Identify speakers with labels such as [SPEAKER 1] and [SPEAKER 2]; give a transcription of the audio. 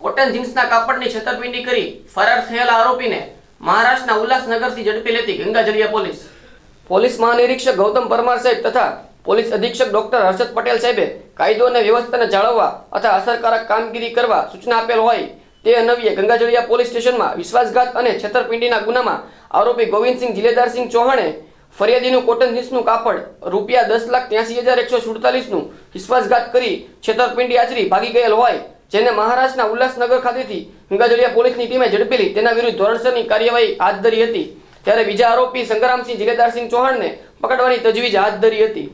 [SPEAKER 1] Cotton જીન્સના કાપડની છેતરપિંડી કરી ફરાર થયેલા આરોપીને મહારાષ્ટ્રના ઉલ્લાસનગરથી ઝડપી લેતી ગંગાજળિયા પોલીસ. પોલીસ મહાનિરીક્ષક ગૌતમ પરમાર સાહેબ તથા પોલીસ અધિક્ષક ડોક્ટર હર્ષદ પટેલ સાહેબે કાયદો અને વ્યવસ્થાને જાળવવા તથા અસરકારક કામગીરી કરવા સૂચના આપેલ હોય તે અન્વયે ગંગાજળિયા પોલીસ સ્ટેશનમાં વિશ્વાસઘાત અને છેતરપિંડીના ગુનામાં આરોપી ગોવિંદસિંહ જિલેદારસિંહ ચૌહાણે ફરિયાદીનું કોટન જીન્સનું કાપડ રૂપિયા દસ લાખ ત્યાસી હજાર એકસો સુડતાલીસનું વિશ્વાસઘાત કરી છેતરપિંડી આચરી ભાગી ગયેલ હોય જેને મહારાષ્ટ્રના ઉલ્લાસનગર ખાતેથી ગંગાજળિયા પોલીસની ટીમે ઝડપેલી તેના વિરુદ્ધ ધોરણસરની કાર્યવાહી હાથ ધરી હતી. ત્યારે બીજા આરોપી સંગ્રામસિંહ જિલેદારસિંહ ચૌહાણને પકડવાની તજવીજ હાથ ધરી હતી.